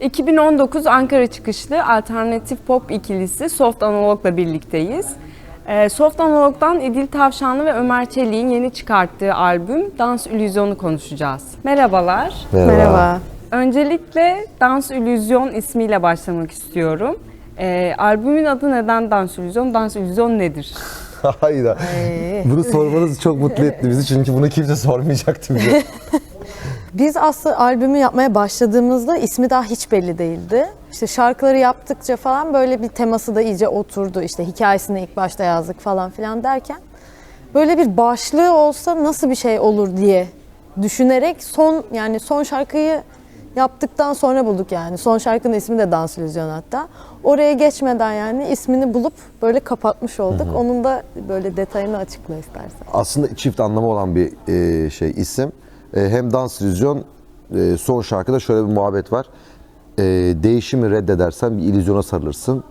2019 Ankara çıkışlı alternatif pop ikilisi Soft Analog'la birlikteyiz. Ee, Soft Analog'dan İdil Tavşanlı ve Ömer Çelik'in yeni çıkarttığı albüm Dans İllüzyonu konuşacağız. Merhabalar. Merhaba. Öncelikle Dans İllüzyon ismiyle başlamak istiyorum. Ee, albümün adı neden Dans İllüzyon? Dans İllüzyon nedir? Hayda. Bunu sormanız çok mutlu etti bizi çünkü bunu kimse sormayacaktı bize. Biz aslında albümü yapmaya başladığımızda ismi daha hiç belli değildi. İşte şarkıları yaptıkça falan böyle bir teması da iyice oturdu. İşte hikayesini ilk başta yazdık falan filan derken böyle bir başlığı olsa nasıl bir şey olur diye düşünerek son yani son şarkıyı yaptıktan sonra bulduk yani. Son şarkının ismi de Dans İllüzyon hatta. Oraya geçmeden yani ismini bulup böyle kapatmış olduk. Onun da böyle detayını açıkla istersen. Aslında çift anlamı olan bir e, şey isim. E, hem dans illüzyon e, son şarkıda şöyle bir muhabbet var. E, değişimi reddedersen bir illüzyona sarılırsın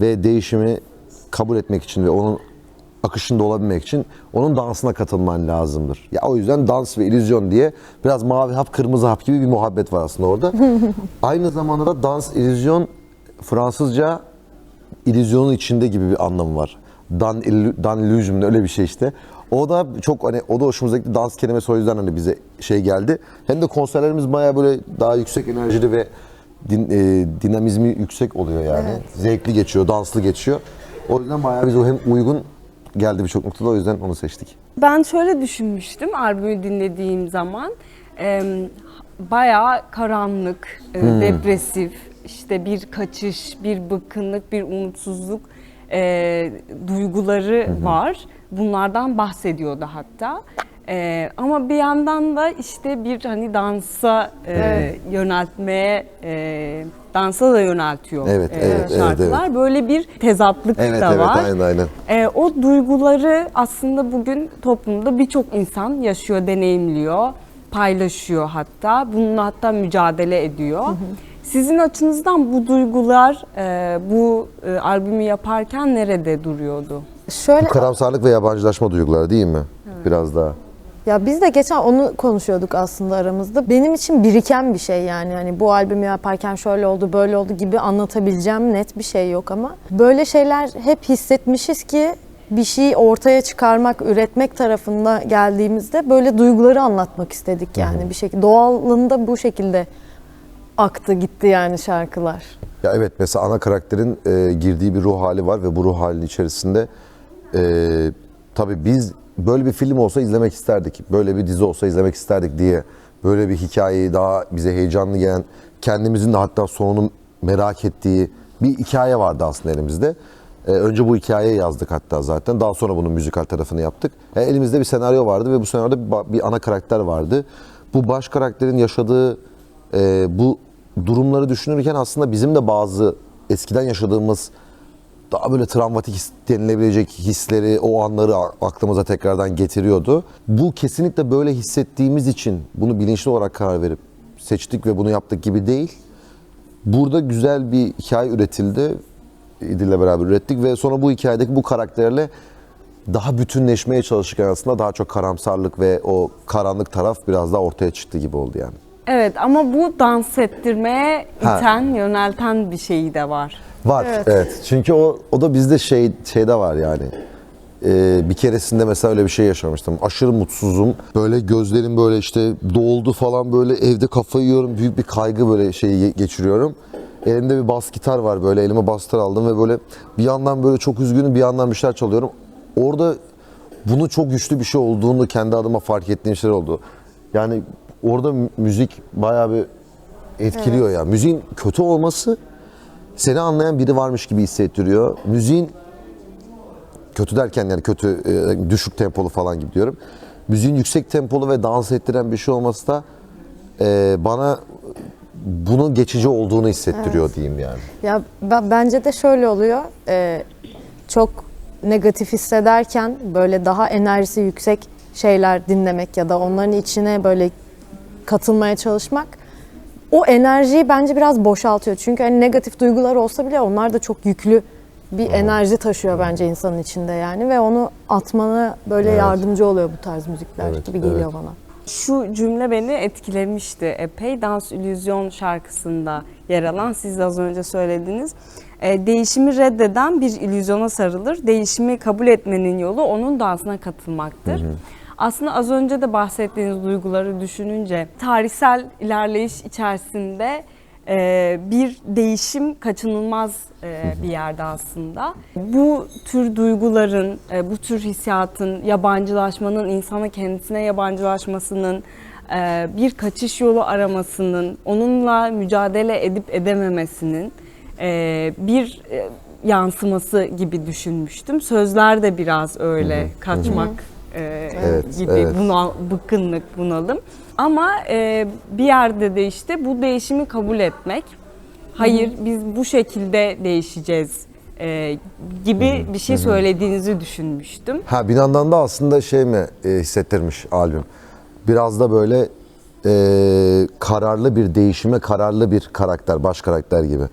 ve değişimi kabul etmek için ve onun akışında olabilmek için onun dansına katılman lazımdır. Ya o yüzden dans ve illüzyon diye biraz mavi hap kırmızı hap gibi bir muhabbet var aslında orada. Aynı zamanda da dans illüzyon Fransızca illüzyonun içinde gibi bir anlamı var. Dan, illu- dan öyle bir şey işte. O da çok hani o da hoşumuza gitti. Dans kelimesi o yüzden hani bize şey geldi. Hem de konserlerimiz bayağı böyle daha yüksek enerjili ve din, e, dinamizmi yüksek oluyor yani. Zevkli geçiyor, danslı geçiyor. O yüzden bayağı bize o hem uygun geldi birçok noktada o yüzden onu seçtik. Ben şöyle düşünmüştüm albümü dinlediğim zaman. Em, bayağı karanlık, e, depresif, işte bir kaçış, bir bıkkınlık, bir umutsuzluk e, duyguları var. Bunlardan bahsediyordu hatta. E, ama bir yandan da işte bir hani dansa e, yöneltmeye, e, dansa da yöneltiyor Evet, e, evet, evet, şarkılar. Böyle bir tezatlık Evet da evet var. aynen aynen. E, o duyguları aslında bugün toplumda birçok insan yaşıyor, deneyimliyor, paylaşıyor hatta. Bununla hatta mücadele ediyor. Sizin açınızdan bu duygular e, bu e, albümü yaparken nerede duruyordu? Şöyle Bu karamsarlık ve yabancılaşma duyguları değil mi? Biraz daha. Ya biz de geçen onu konuşuyorduk aslında aramızda. Benim için biriken bir şey yani. Hani bu albümü yaparken şöyle oldu, böyle oldu gibi anlatabileceğim net bir şey yok ama böyle şeyler hep hissetmişiz ki bir şey ortaya çıkarmak, üretmek tarafında geldiğimizde böyle duyguları anlatmak istedik yani bir şekilde. Doğalında bu şekilde aktı gitti yani şarkılar. Ya evet mesela ana karakterin e, girdiği bir ruh hali var ve bu ruh halinin içerisinde e, tabii biz böyle bir film olsa izlemek isterdik. Böyle bir dizi olsa izlemek isterdik diye böyle bir hikayeyi daha bize heyecanlı gelen kendimizin de hatta sonunu merak ettiği bir hikaye vardı aslında elimizde. E, önce bu hikayeyi yazdık hatta zaten. Daha sonra bunun müzikal tarafını yaptık. Yani elimizde bir senaryo vardı ve bu senaryoda bir, bir ana karakter vardı. Bu baş karakterin yaşadığı e, bu durumları düşünürken aslında bizim de bazı eskiden yaşadığımız daha böyle travmatik his, denilebilecek hisleri, o anları aklımıza tekrardan getiriyordu. Bu kesinlikle böyle hissettiğimiz için bunu bilinçli olarak karar verip seçtik ve bunu yaptık gibi değil. Burada güzel bir hikaye üretildi. İdil'le beraber ürettik ve sonra bu hikayedeki bu karakterle daha bütünleşmeye çalışırken aslında daha çok karamsarlık ve o karanlık taraf biraz daha ortaya çıktı gibi oldu yani. Evet ama bu dans ettirmeye Ha. iten, yönelten bir şeyi de var. Var evet. Çünkü o o da bizde şey şeyde var yani. Ee, bir keresinde mesela öyle bir şey yaşamıştım. Aşırı mutsuzum. Böyle gözlerim böyle işte doldu falan böyle evde kafayı yiyorum. Büyük bir kaygı böyle şeyi geçiriyorum. Elimde bir bas gitar var böyle elime bas gitar aldım ve böyle bir yandan böyle çok üzgünüm bir yandan bir şeyler çalıyorum. Orada bunu çok güçlü bir şey olduğunu kendi adıma fark ettiğim şeyler oldu. Yani orada mü- müzik bayağı bir etkiliyor ya. Müziğin kötü olması seni anlayan biri varmış gibi hissettiriyor. Müziğin kötü derken yani kötü e, düşük tempolu falan gibi diyorum. Müziğin yüksek tempolu ve dans ettiren bir şey olması da e, bana bunun geçici olduğunu hissettiriyor diyeyim yani. Ya ben, bence de şöyle oluyor. Ee, çok negatif hissederken böyle daha enerjisi yüksek şeyler dinlemek ya da onların içine böyle katılmaya çalışmak o enerjiyi bence biraz boşaltıyor. Çünkü hani negatif duygular olsa bile onlar da çok yüklü bir enerji taşıyor bence insanın içinde yani ve onu atmana böyle Evet. yardımcı oluyor bu tarz müzikler Evet, gibi geliyor evet. bana. Şu cümle beni etkilemişti epey. Dans İllüzyon şarkısında yer alan siz de az önce söylediniz. E, değişimi reddeden bir illüzyona sarılır. Değişimi kabul etmenin yolu onun dansına katılmaktır. Aslında az önce de bahsettiğiniz duyguları düşününce tarihsel ilerleyiş içerisinde e, bir değişim kaçınılmaz e, bir yerde aslında. Bu tür duyguların, e, bu tür hissiyatın, yabancılaşmanın, insana kendisine yabancılaşmasının, bir kaçış yolu aramasının, onunla mücadele edip edememesinin bir yansıması gibi düşünmüştüm. Sözler de biraz öyle kaçmak e, Evet, gibi evet. bunal, bıkkınlık, bunalım. Ama e, bir yerde de işte bu değişimi kabul etmek. Hayır biz bu şekilde değişeceğiz e, gibi bir şey söylediğinizi düşünmüştüm. Ha bir yandan da aslında şey mi e, hissettirmiş albüm. Biraz da böyle e, kararlı bir değişime kararlı bir karakter, baş karakter gibi.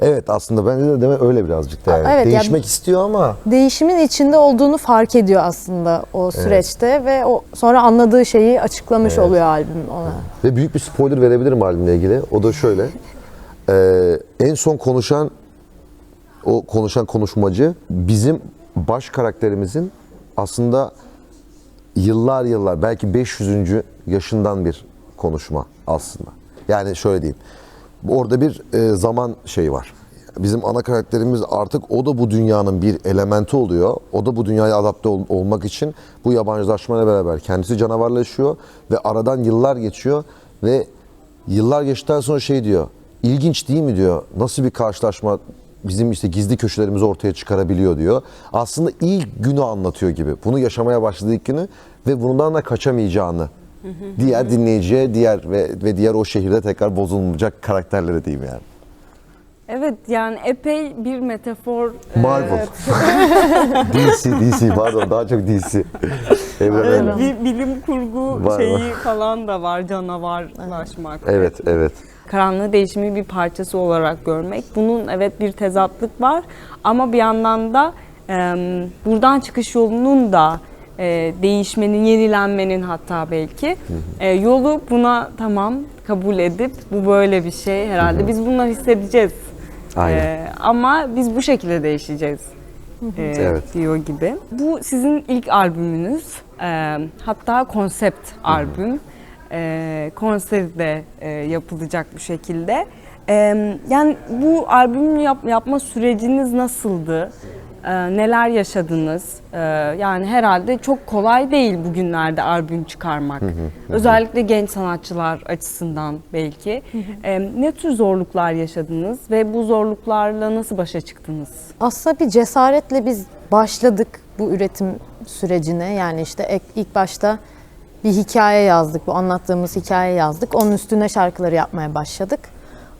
Evet aslında bence de deme öyle birazcık da yani. Evet, Değişmek yani- istiyor ama Değişimin içinde olduğunu fark ediyor aslında o süreçte ve o sonra anladığı şeyi açıklamış oluyor albüm ona. ve büyük bir spoiler verebilirim albümle ilgili. O da şöyle. e, en son konuşan o konuşan konuşmacı bizim baş karakterimizin aslında yıllar yıllar belki 500. yaşından bir konuşma aslında. Yani şöyle diyeyim. Orada bir e, zaman şeyi var. Bizim ana karakterimiz artık o da bu dünyanın bir elementi oluyor. O da bu dünyaya adapte ol- olmak için bu yabancılaşmayla beraber kendisi canavarlaşıyor ve aradan yıllar geçiyor ve yıllar geçtikten sonra şey diyor. İlginç değil mi diyor. Nasıl bir karşılaşma bizim işte gizli köşelerimizi ortaya çıkarabiliyor diyor. Aslında ilk günü anlatıyor gibi. Bunu yaşamaya başladığı ilk günü ve bundan da kaçamayacağını diğer dinleyiciye, diğer ve, ve diğer o şehirde tekrar bozulmayacak karakterlere diyeyim yani. Evet yani epey bir metafor. e, Marvel. DC, DC pardon daha çok DC. Evet, bir bilim kurgu Var, şeyi falan da var canavarlaşmak. Evet, evet. Karanlığı değişimi bir parçası olarak görmek. Bunun evet bir tezatlık var ama bir yandan da e, buradan çıkış yolunun da e, değişmenin, yenilenmenin hatta belki e, yolu buna tamam kabul edip bu böyle bir şey herhalde biz bunları hissedeceğiz. Aynen. E, ama biz bu şekilde değişeceğiz. e, Evet. diyor gibi. Bu sizin ilk albümünüz. E, hatta konsept albüm. E, konseri de e, yapılacak bu şekilde. E, yani bu albüm yap- yapma süreciniz nasıldı? E, neler yaşadınız? E, yani herhalde çok kolay değil bugünlerde albüm çıkarmak. Özellikle genç sanatçılar açısından belki. E, ne tür zorluklar yaşadınız ve bu zorluklarla nasıl başa çıktınız? Aslında bir cesaretle biz başladık bu üretim sürecine. Yani işte ilk başta bir hikaye yazdık, bu anlattığımız hikaye yazdık. Onun üstüne şarkıları yapmaya başladık.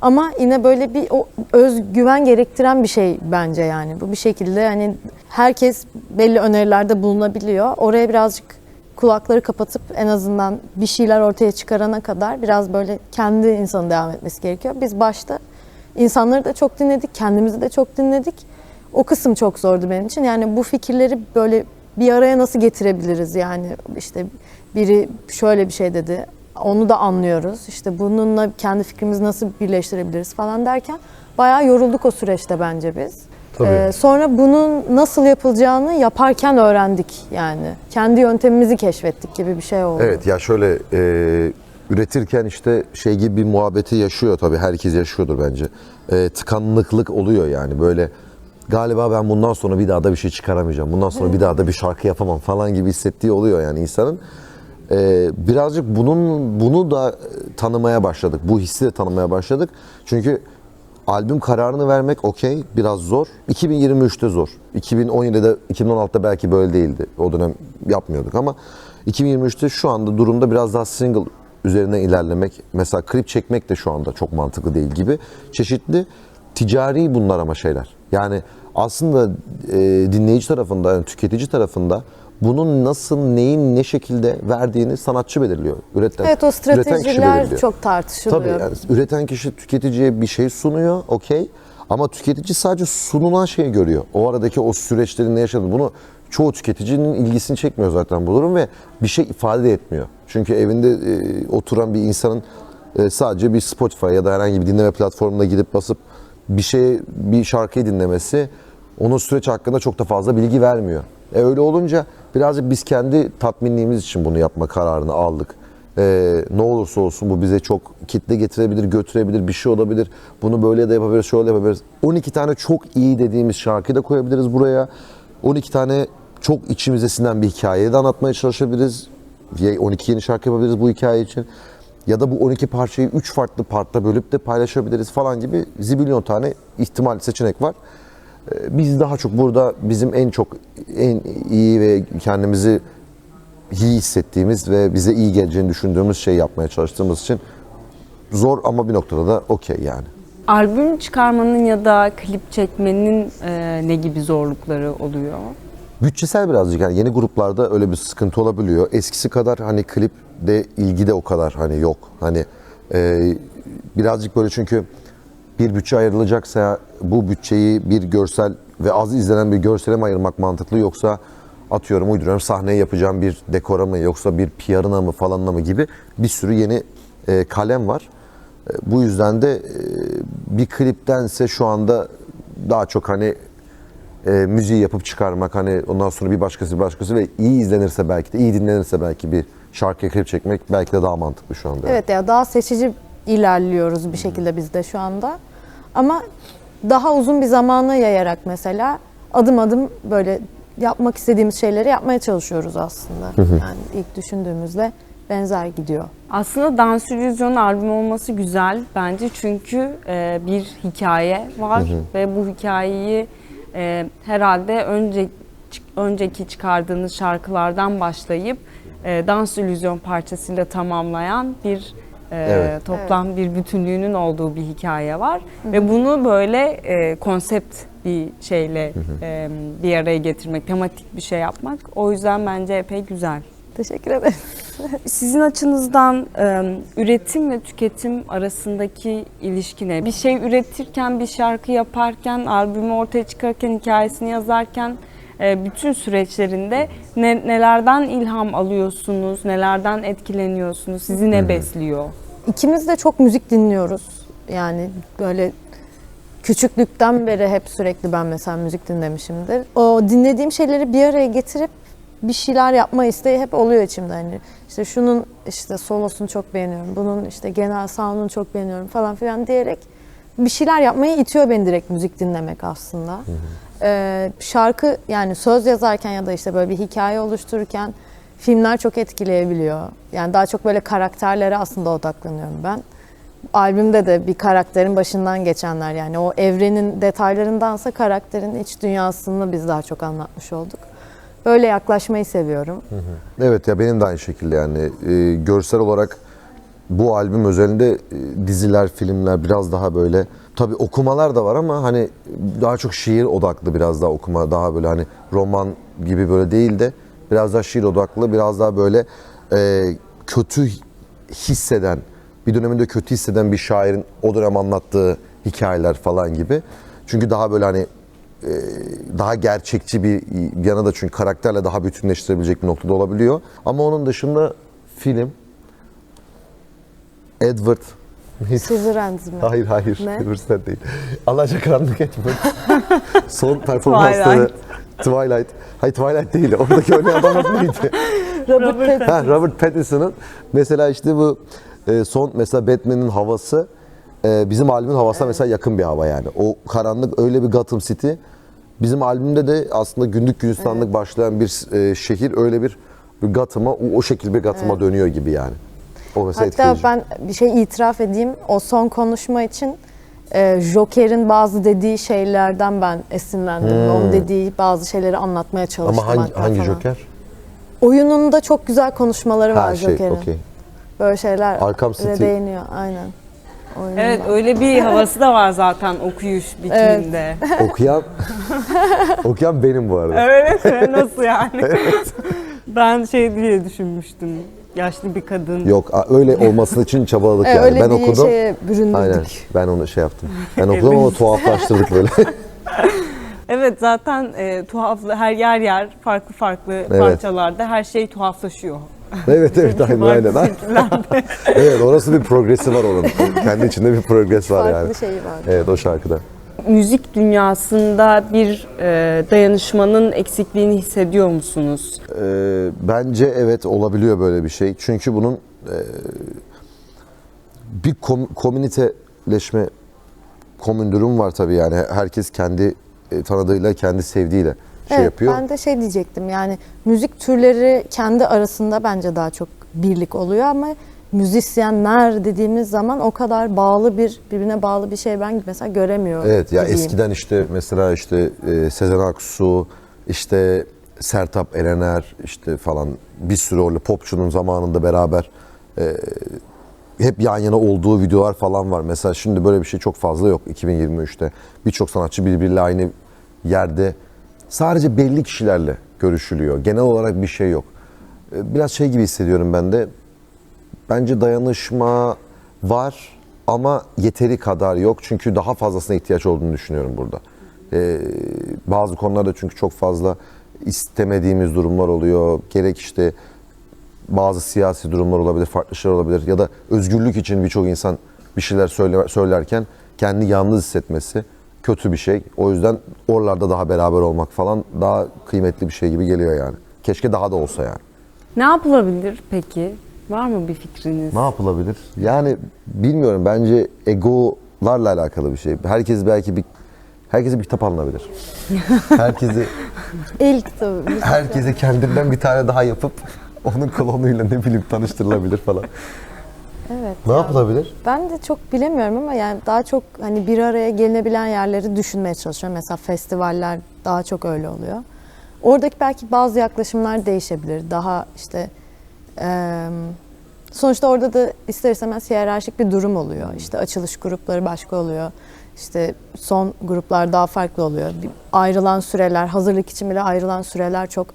Ama yine böyle bir o özgüven gerektiren bir şey bence yani. Bu bir şekilde hani herkes belli önerilerde bulunabiliyor. Oraya birazcık kulakları kapatıp en azından bir şeyler ortaya çıkarana kadar biraz böyle kendi insanın devam etmesi gerekiyor. Biz başta insanları da çok dinledik, kendimizi de çok dinledik. O kısım çok zordu benim için. Yani bu fikirleri böyle bir araya nasıl getirebiliriz? Yani işte biri şöyle bir şey dedi. Onu da anlıyoruz. İşte bununla kendi fikrimizi nasıl birleştirebiliriz falan derken bayağı yorulduk o süreçte bence biz. Tabii. Ee, sonra bunun nasıl yapılacağını yaparken öğrendik yani. Kendi yöntemimizi keşfettik gibi bir şey oldu. Evet ya şöyle e, üretirken işte şey gibi bir muhabbeti yaşıyor tabii herkes yaşıyordur bence. E, tıkanıklık oluyor yani böyle galiba ben bundan sonra bir daha da bir şey çıkaramayacağım. Bundan sonra bir daha da bir şarkı yapamam falan gibi hissettiği oluyor yani insanın. E, birazcık bunun bunu da tanımaya başladık. Bu hissi de tanımaya başladık. Çünkü albüm kararını vermek okey biraz zor. 2023'te zor. 2017'de 2016'da belki böyle değildi. O dönem yapmıyorduk ama 2023'te şu anda durumda biraz daha single üzerine ilerlemek. Mesela klip çekmek de şu anda çok mantıklı değil gibi. Çeşitli ticari bunlar ama şeyler. Yani aslında e, dinleyici tarafında, yani tüketici tarafında bunun nasıl, neyin, ne şekilde verdiğini sanatçı belirliyor. Üreten, Evet o stratejiler çok tartışılıyor. Tabii yani üreten kişi tüketiciye bir şey sunuyor, okey. Ama tüketici sadece sunulan şeyi görüyor. O aradaki o süreçlerin ne yaşadığını bunu çoğu tüketicinin ilgisini çekmiyor zaten bu durum ve bir şey ifade de etmiyor. Çünkü evinde e, oturan bir insanın e, sadece bir Spotify ya da herhangi bir dinleme platformuna gidip basıp bir şey bir şarkıyı dinlemesi onun süreç hakkında çok da fazla bilgi vermiyor. E öyle olunca birazcık biz kendi tatminliğimiz için bunu yapma kararını aldık. E, ne olursa olsun bu bize çok kitle getirebilir, götürebilir, bir şey olabilir. Bunu böyle de yapabiliriz, şöyle yapabiliriz. 12 tane çok iyi dediğimiz şarkıyı da koyabiliriz buraya. 12 tane çok içimize sinen bir hikayeyi de anlatmaya çalışabiliriz. Ya 12 yeni şarkı yapabiliriz bu hikaye için. Ya da bu 12 parçayı 3 farklı partta bölüp de paylaşabiliriz falan gibi zibilyon tane ihtimal seçenek var. Ee, Biz daha çok burada bizim en çok en iyi ve kendimizi iyi hissettiğimiz ve bize iyi geleceğini düşündüğümüz şey yapmaya çalıştığımız için zor ama bir noktada da okey yani. Albüm çıkarmanın ya da klip çekmenin e, ne gibi zorlukları oluyor? Bütçesel birazcık yani yeni gruplarda öyle bir sıkıntı olabiliyor. Eskisi kadar hani klipde ilgi de o kadar hani yok. Hani e, birazcık böyle çünkü bir bütçe ayrılacaksa bu bütçeyi bir görsel ve az izlenen bir görsele mi ayırmak mantıklı yoksa atıyorum uyduruyorum sahneye yapacağım bir dekora mı yoksa bir PR'ına mı falanına mı gibi bir sürü yeni e, kalem var. E, bu yüzden de e, bir kliptense şu anda daha çok hani e, müziği yapıp çıkarmak hani ondan sonra bir başkası bir başkası ve iyi izlenirse belki de iyi dinlenirse belki bir şarkıya klip çekmek belki de daha mantıklı şu anda. Evet ya daha seçici ilerliyoruz bir şekilde biz de şu anda. Ama daha uzun bir zamana yayarak mesela adım adım böyle yapmak istediğimiz şeyleri yapmaya çalışıyoruz aslında. Yani ilk düşündüğümüzde benzer gidiyor. Aslında Dans İllüzyon albüm olması güzel bence çünkü e, bir hikaye var ve bu hikayeyi e, herhalde önce önceki çıkardığınız şarkılardan başlayıp e, Dans İllüzyon parçasıyla tamamlayan bir e, Evet. toplam bir bütünlüğünün olduğu bir hikaye var ve bunu böyle e, konsept bir şeyle e, bir araya getirmek, tematik bir şey yapmak o yüzden bence epey güzel. Teşekkür ederim. Sizin açınızdan e, üretim ve tüketim arasındaki ilişki ne? Bir şey üretirken, bir şarkı yaparken, albümü ortaya çıkarırken, hikayesini yazarken bütün süreçlerinde ne, nelerden ilham alıyorsunuz, nelerden etkileniyorsunuz, sizi ne besliyor? İkimiz de çok müzik dinliyoruz. Yani böyle küçüklükten beri hep sürekli ben mesela müzik dinlemişimdir. O dinlediğim şeyleri bir araya getirip bir şeyler yapma isteği hep oluyor içimde. Hani işte şunun işte solosunu çok beğeniyorum, bunun işte genel sound'unu çok beğeniyorum falan filan diyerek bir şeyler yapmaya itiyor beni direkt müzik dinlemek aslında. Ee, şarkı yani söz yazarken ya da işte böyle bir hikaye oluştururken filmler çok etkileyebiliyor. Yani daha çok böyle karakterlere aslında odaklanıyorum ben. Albümde de bir karakterin başından geçenler yani o evrenin detaylarındansa karakterin iç dünyasını biz daha çok anlatmış olduk. Böyle yaklaşmayı seviyorum. Evet ya benim de aynı şekilde yani e, görsel olarak bu albüm özelinde e, diziler, filmler biraz daha böyle tabii okumalar da var ama hani daha çok şiir odaklı biraz daha okuma daha böyle hani roman gibi böyle değil de biraz daha şiir odaklı biraz daha böyle e, kötü hisseden bir döneminde kötü hisseden bir şairin o dönem anlattığı hikayeler falan gibi. Çünkü daha böyle hani e, daha gerçekçi bir yana da çünkü karakterle daha bütünleştirebilecek bir noktada olabiliyor. Ama onun dışında film Edward Scissorhands mi? Hayır hayır. Ne? Snowden değil. Allah'a karanlık Edward. Son performansları Twilight. Hayır Twilight değil. Oradaki oynayan adam adı neydi? Robert Pattinson. Ha, Robert Pattinson'ın mesela işte bu e, son mesela Batman'in havası e, bizim albümün havasına mesela yakın bir hava yani. O karanlık öyle bir Gotham City. Bizim albümde de aslında günlük gülistanlık başlayan bir e, şehir öyle bir, bir Gotham'a o, o şekilde bir Gotham'a dönüyor gibi yani. O mesela Hatta etkileyici. ben bir şey itiraf edeyim. O son konuşma için e, Joker'in bazı dediği şeylerden ben esinlendim. Onun dediği bazı şeyleri anlatmaya çalıştım. Hmm. Ama hangi, hangi falan. Joker? Oyununda çok güzel konuşmaları var Ha şey Joker'in. okey. Böyle şeyler Arkham City. değiniyor. Aynen. Oyununda. Evet öyle bir havası da var zaten okuyuş biçiminde. Okuyan okuyan benim bu arada. Evet nasıl yani? ben şey diye düşünmüştüm. Yaşlı bir kadın. Yok öyle olması için çabaladık Evet, yani. öyle Ben bir okudum. şeye büründürdük. Aynen. Ben onu şey yaptım. Ben okudum ama tuhaflaştırdık böyle. Evet zaten e, tuhaflı her yer yer farklı farklı parçalarda her şey tuhaflaşıyor. Evet evet aynen aynen. evet orası bir progresi var onun. Kendi içinde bir progres var Farklı yani. şeyi var. Evet o şarkıda. Müzik dünyasında bir e, dayanışmanın eksikliğini hissediyor musunuz? Ee, bence evet olabiliyor böyle bir şey. Çünkü bunun e, bir kom- komüniteleşme komün durum var tabii yani. Herkes kendi e, tanıdığıyla, kendi sevdiğiyle şey evet, yapıyor. ben de şey diyecektim yani müzik türleri kendi arasında bence daha çok birlik oluyor ama müzisyenler dediğimiz zaman o kadar bağlı bir birbirine bağlı bir şey ben mesela göremiyorum. Evet ya gibiyim. eskiden işte mesela işte e, Sezen Aksu, işte Sertab Erener işte falan bir sürü öyle popçunun zamanında beraber e, hep yan yana olduğu videolar falan var. Mesela şimdi böyle bir şey çok fazla yok 2023'te. Birçok sanatçı birbiriyle aynı yerde sadece belli kişilerle görüşülüyor. Genel olarak bir şey yok. E, Biraz şey gibi hissediyorum ben de. Bence dayanışma var ama yeteri kadar yok. Çünkü daha fazlasına ihtiyaç olduğunu düşünüyorum burada. Ee, bazı konularda çünkü çok fazla istemediğimiz durumlar oluyor. Gerek işte bazı siyasi durumlar olabilir, farklı şeyler olabilir. Ya da özgürlük için birçok insan bir şeyler söyle, söylerken kendi yalnız hissetmesi kötü bir şey. O yüzden oralarda daha beraber olmak falan daha kıymetli bir şey gibi geliyor yani. Keşke daha da olsa yani. Ne yapılabilir peki? Var mı bir fikriniz? Ne yapılabilir? Yani bilmiyorum bence egolarla alakalı bir şey. Herkes belki bir herkese bir kitap alınabilir. herkese El kitabı. herkese kendinden bir tane daha yapıp onun klonuyla ne bileyim tanıştırılabilir falan. Evet. Ne ya. yapılabilir? Ben de çok bilemiyorum ama yani daha çok hani bir araya gelinebilen yerleri düşünmeye çalışıyorum. Mesela festivaller daha çok öyle oluyor. Oradaki belki bazı yaklaşımlar değişebilir. Daha işte sonuçta orada da ister istemez hiyerarşik bir durum oluyor. İşte açılış grupları başka oluyor. İşte son gruplar daha farklı oluyor. Bir ayrılan süreler, hazırlık için bile ayrılan süreler çok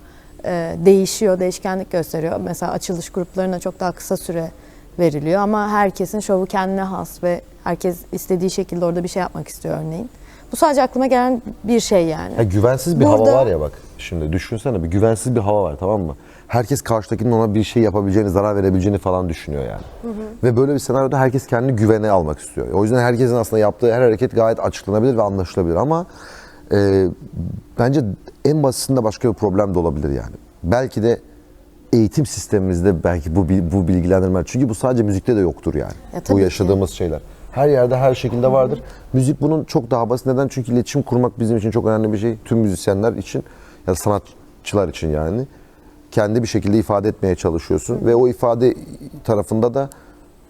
e, değişiyor, değişkenlik gösteriyor. Mesela açılış gruplarına çok daha kısa süre veriliyor ama herkesin şovu kendine has ve herkes istediği şekilde orada bir şey yapmak istiyor örneğin. Bu sadece aklıma gelen bir şey yani. Ya güvensiz bir hava Burada- var ya bak. Şimdi düşünsene bir güvensiz bir hava var tamam mı? Herkes karşıdakinin ona bir şey yapabileceğini, zarar verebileceğini falan düşünüyor yani. Ve böyle bir senaryoda herkes kendini güvene almak istiyor. O yüzden herkesin aslında yaptığı her hareket gayet açıklanabilir ve anlaşılabilir ama e, bence en basitinde başka bir problem de olabilir yani. Belki de eğitim sistemimizde belki bu bu bilgilendirme çünkü bu sadece müzikte de yoktur yani. Ya bu ki. yaşadığımız şeyler. Her yerde her şekilde vardır. Müzik bunun çok daha basit. Neden? Çünkü iletişim kurmak bizim için çok önemli bir şey. Tüm müzisyenler için ya sanatçılar için yani. Kendi bir şekilde ifade etmeye çalışıyorsun ve o ifade tarafında da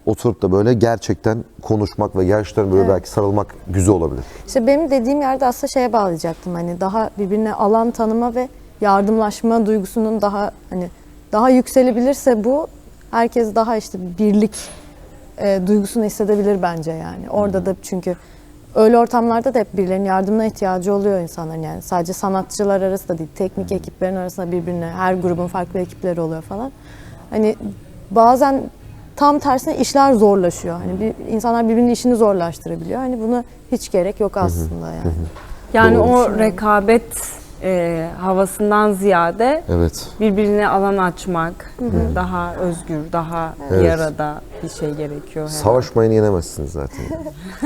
oturup da böyle gerçekten konuşmak ve gerçekten böyle Evet. belki sarılmak güzel olabilir. İşte benim dediğim yerde aslında şeye bağlayacaktım hani daha birbirine alan tanıma ve yardımlaşma duygusunun daha hani daha yükselebilirse bu herkes daha işte birlik e, duygusunu hissedebilir bence yani. Orada da çünkü öyle ortamlarda da hep birilerinin yardımına ihtiyacı oluyor insanların yani. Sadece sanatçılar arasında değil, teknik ekiplerin arasında birbirine, her grubun farklı ekipleri oluyor falan. Hani bazen tam tersine işler zorlaşıyor. Hani bir, insanlar birbirinin işini zorlaştırabiliyor. Hani buna hiç gerek yok aslında yani. Yani Doğru. o rekabet e, havasından ziyade Evet. birbirine alan açmak, daha özgür, daha Evet. bir arada bir şey gerekiyor. herhalde. Savaşmayın yenemezsiniz zaten.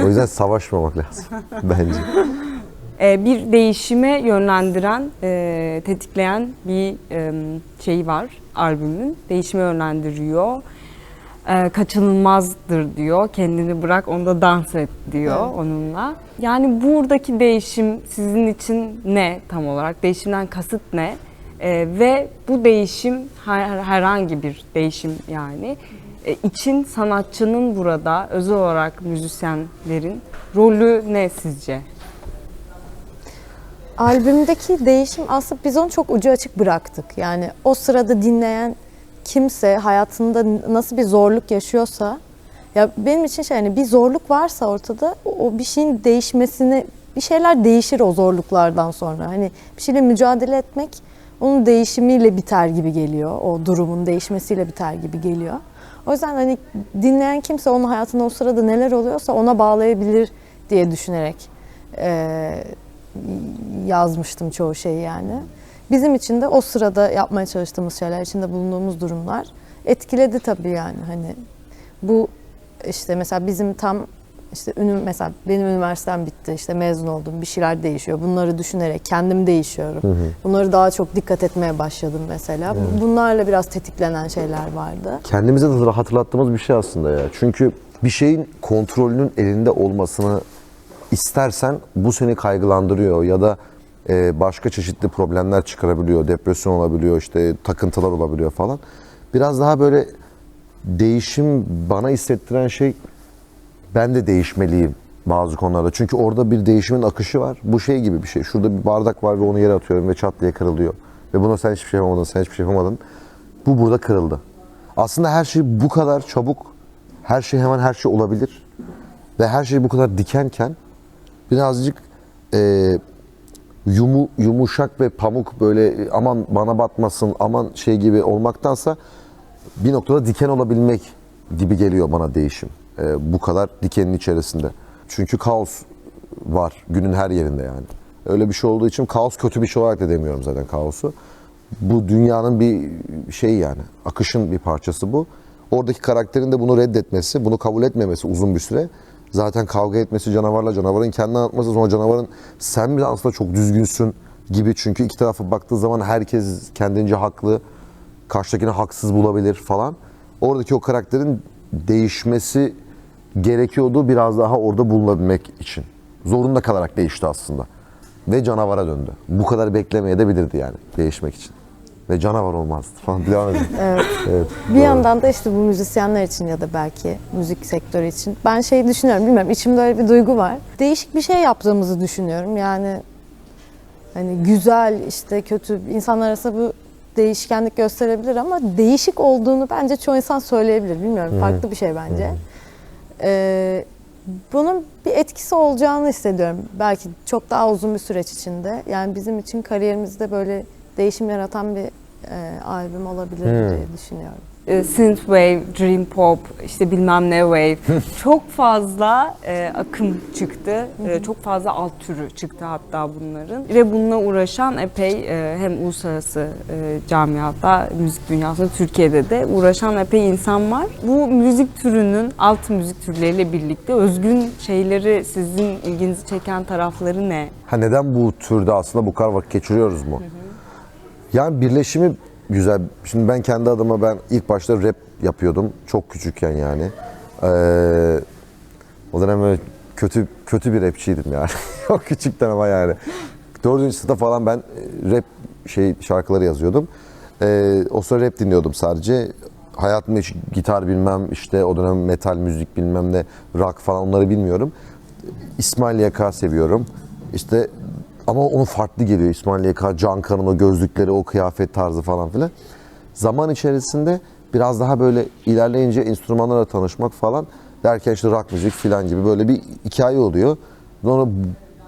o yüzden savaşmamak lazım bence. E, bir değişime yönlendiren, e, tetikleyen bir e, şey var albümün. Değişime yönlendiriyor. E, kaçınılmazdır diyor. Kendini bırak onda dans et diyor Evet. onunla. Yani buradaki değişim sizin için ne tam olarak? Değişimden kasıt ne? E, ve bu değişim her- herhangi bir değişim yani e, için sanatçının burada özel olarak müzisyenlerin rolü ne sizce? Albümdeki değişim aslında biz onu çok ucu açık bıraktık. Yani o sırada dinleyen kimse hayatında nasıl bir zorluk yaşıyorsa ya benim için şey hani bir zorluk varsa ortada o bir şeyin değişmesini bir şeyler değişir o zorluklardan sonra. Hani bir şeyle mücadele etmek onun değişimiyle biter gibi geliyor. O durumun değişmesiyle biter gibi geliyor. O yüzden hani dinleyen kimse onun hayatında o sırada neler oluyorsa ona bağlayabilir diye düşünerek eee yazmıştım çoğu şeyi yani. Bizim için de o sırada yapmaya çalıştığımız şeyler, içinde bulunduğumuz durumlar etkiledi tabii yani. Hani bu işte mesela bizim tam işte ünü, mesela benim üniversitem bitti işte mezun oldum bir şeyler değişiyor. Bunları düşünerek kendim değişiyorum. Bunları daha çok dikkat etmeye başladım mesela. Bunlarla biraz tetiklenen şeyler vardı. Kendimize de hatırlattığımız bir şey aslında ya. Çünkü bir şeyin kontrolünün elinde olmasını istersen bu seni kaygılandırıyor ya da e, başka çeşitli problemler çıkarabiliyor. Depresyon olabiliyor, işte takıntılar olabiliyor falan. Biraz daha böyle değişim bana hissettiren şey ben de değişmeliyim bazı konularda. Çünkü orada bir değişimin akışı var. Bu şey gibi bir şey. Şurada bir bardak var ve onu yere atıyorum ve çat diye kırılıyor. Ve buna sen hiçbir şey yapamadın, sen hiçbir şey yapamadın. Bu burada kırıldı. Aslında her şey bu kadar çabuk, her şey hemen her şey olabilir. Ve her şey bu kadar dikenken birazcık eee yumu, yumuşak ve pamuk böyle aman bana batmasın, aman şey gibi olmaktansa bir noktada diken olabilmek gibi geliyor bana değişim. Ee, bu kadar dikenin içerisinde. Çünkü kaos var günün her yerinde yani. Öyle bir şey olduğu için kaos kötü bir şey olarak da demiyorum zaten kaosu. Bu dünyanın bir şeyi yani. Akışın bir parçası bu. Oradaki karakterin de bunu reddetmesi, bunu kabul etmemesi uzun bir süre. Zaten kavga etmesi canavarla, canavarın kendini anlatması, sonra canavarın sen bile aslında çok düzgünsün gibi. Çünkü iki tarafa baktığı zaman herkes kendince haklı karşıdakini haksız bulabilir falan. Oradaki o karakterin değişmesi gerekiyordu biraz daha orada bulunabilmek için. Zorunda kalarak değişti aslında. Ve canavara döndü. Bu kadar beklemeye de bilirdi yani değişmek için. Ve canavar olmazdı falan. Devam edin. evet. Bir yandan da işte bu müzisyenler için ya da belki müzik sektörü için ben şey düşünüyorum bilmiyorum içimde öyle bir duygu var. Değişik bir şey yaptığımızı düşünüyorum. Yani hani güzel işte kötü insanlar arasında bu değişkenlik gösterebilir ama değişik olduğunu bence çoğu insan söyleyebilir. Bilmiyorum farklı bir şey bence. Ee, bunun bir etkisi olacağını hissediyorum. Belki çok daha uzun bir süreç içinde. Yani bizim için kariyerimizde böyle değişim yaratan bir e, albüm olabilir diye düşünüyorum. e, synthwave, dream pop, işte bilmem ne wave çok fazla e, akım çıktı. E, çok fazla alt türü çıktı hatta bunların. Ve bununla uğraşan epey e, hem uluslararası e, camiada, müzik dünyasında, Türkiye'de de uğraşan epey insan var. Bu müzik türünün alt müzik türleriyle birlikte özgün şeyleri sizin ilginizi çeken tarafları ne? Ha neden bu türde aslında bu kadar vakit geçiriyoruz mu? Yani birleşimi güzel. Şimdi ben kendi adıma ben ilk başta rap yapıyordum. Çok küçükken yani. Ee, o dönem böyle kötü kötü bir rapçiydim yani. Çok küçükten ama yani. Dördüncü sınıfta falan ben e, rap şey şarkıları yazıyordum. Ee, o sıra rap dinliyordum sadece. Hayatımda hiç gitar bilmem, işte o dönem metal müzik bilmem ne, rock falan onları bilmiyorum. İsmail Yaka seviyorum. İşte ama onu farklı geliyor. İsmail Yaka, Cankan'ın o gözlükleri, o kıyafet tarzı falan filan. Zaman içerisinde biraz daha böyle ilerleyince enstrümanlarla tanışmak falan derken işte rock müzik falan gibi böyle bir hikaye oluyor. Sonra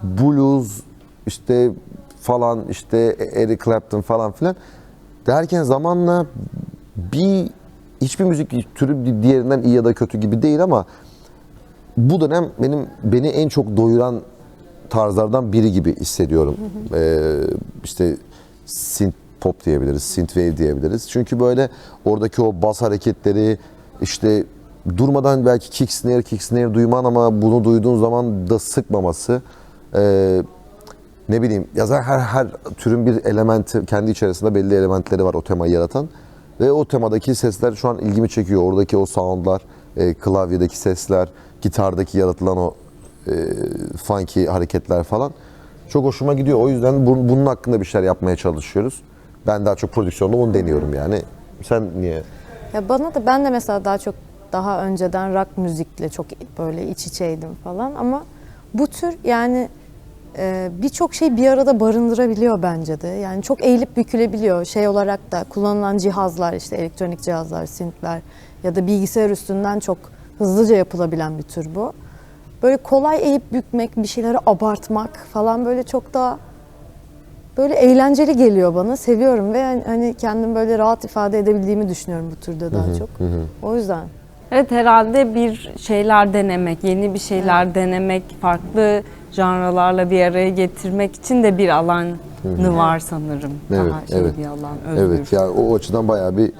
blues işte falan işte Eric Clapton falan filan derken zamanla bir hiçbir müzik türü diğerinden iyi ya da kötü gibi değil ama bu dönem benim beni en çok doyuran tarzlardan biri gibi hissediyorum. Ee, işte synth pop diyebiliriz, synthwave diyebiliriz. Çünkü böyle oradaki o bas hareketleri işte durmadan belki kick snare, kick snare duyman ama bunu duyduğun zaman da sıkmaması. Ee, ne bileyim ya zaten her her türün bir elementi kendi içerisinde belli elementleri var o temayı yaratan ve o temadaki sesler şu an ilgimi çekiyor. Oradaki o soundlar, e, klavyedeki sesler, gitardaki yaratılan o e, funky hareketler falan çok hoşuma gidiyor. O yüzden bu- bunun hakkında bir şeyler yapmaya çalışıyoruz. Ben daha çok prodüksiyonda onu deniyorum yani. Sen niye? Ya bana da ben de mesela daha çok daha önceden rock müzikle çok böyle iç içeydim falan ama bu tür yani e, birçok şey bir arada barındırabiliyor bence de. Yani çok eğilip bükülebiliyor. Şey olarak da kullanılan cihazlar işte elektronik cihazlar, synthler ya da bilgisayar üstünden çok hızlıca yapılabilen bir tür bu. Böyle kolay eğip bükmek, bir şeyleri abartmak falan böyle çok daha böyle eğlenceli geliyor bana. Seviyorum ve hani- hani kendim böyle rahat ifade edebildiğimi düşünüyorum bu türde daha çok. O yüzden. Evet herhalde bir şeyler denemek, yeni bir şeyler denemek, farklı janralarla bir araya getirmek için de bir alanı var sanırım. Evet, Daha şey evet. bir alan, özgür. Evet yani o açıdan bayağı bir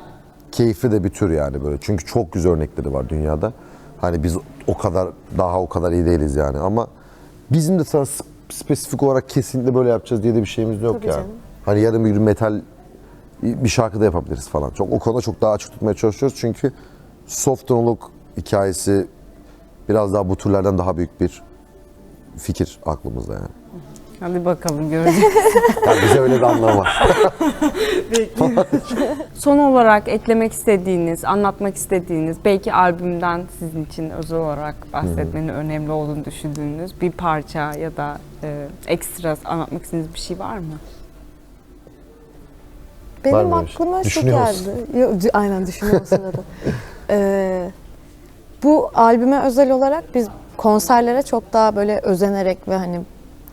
keyifli de bir tür yani böyle. Çünkü çok güzel örnekleri var dünyada. Hani biz o kadar daha o kadar iyi değiliz yani ama bizim de sana sp- spesifik olarak kesinlikle böyle yapacağız diye de bir şeyimiz yok Tabii ya. canım. Hani yarın bir gün metal bir şarkı da yapabiliriz falan. Çok o konuda çok daha açık tutmaya çalışıyoruz çünkü soft tonluk hikayesi biraz daha bu türlerden daha büyük bir fikir aklımızda yani. Hadi bakalım göreceğiz. Yani bize öyle bir anlamı var. Son olarak eklemek istediğiniz, anlatmak istediğiniz, belki albümden sizin için özel olarak bahsetmenin önemli olduğunu düşündüğünüz bir parça ya da e, ekstra anlatmak istediğiniz bir şey var mı? Benim mı öyle şey? aklıma şu Düşünüyor musun? geldi. Yo, aynen düşünüyorum sırada. Ee, bu albüme özel olarak biz konserlere çok daha böyle özenerek ve hani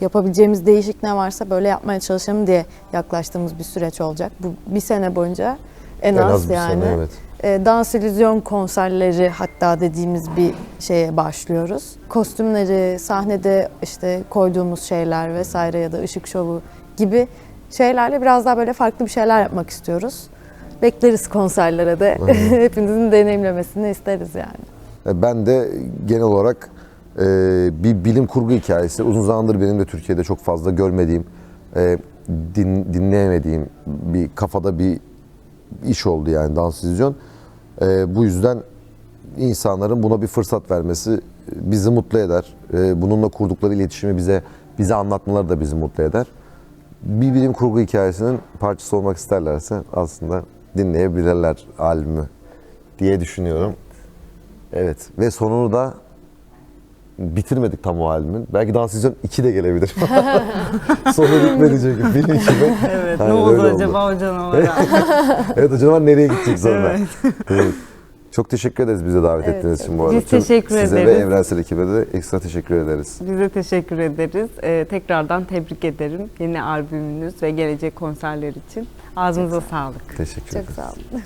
yapabileceğimiz değişik ne varsa böyle yapmaya çalışalım diye yaklaştığımız bir süreç olacak. Bu bir sene boyunca en, En az, az yani. sene, evet. Ee, dans illüzyon konserleri hatta dediğimiz bir şeye başlıyoruz. Kostümleri, sahnede işte koyduğumuz şeyler vesaire ya da ışık şovu gibi şeylerle biraz daha böyle farklı bir şeyler yapmak istiyoruz. Bekleriz konserlere de. Hepinizin deneyimlemesini isteriz yani. E, Ben de genel olarak e, bir bilim kurgu hikayesi. Uzun zamandır benim de Türkiye'de çok fazla görmediğim, e, din, dinleyemediğim bir kafada bir iş oldu yani dans illüzyon. E, bu yüzden insanların buna bir fırsat vermesi bizi mutlu eder. E, bununla kurdukları iletişimi bize bize anlatmaları da bizi mutlu eder. Bir bilim kurgu hikayesinin parçası olmak isterlerse aslında dinleyebilirler albümü diye düşünüyorum. Evet ve sonunu da bitirmedik tam o albümün. Belki Dans İllüzyon 2 de gelebilir. Sonu bitmedi çünkü. 2 de. Evet, Aynen ne oldu öyle oldu. acaba o canavara? Evet o canavar nereye gidecek sonra? Evet. Evet. Çok teşekkür ederiz bize davet Evet, ettiğiniz çok- için bu arada. Biz teşekkür Size ederiz. ve Evrensel ekibe de ekstra teşekkür ederiz. Biz de teşekkür ederiz. Ee, tekrardan tebrik ederim yeni albümünüz ve gelecek konserler için. Ağzınıza sağlık. Teşekkür Çok ederiz. sağ olun.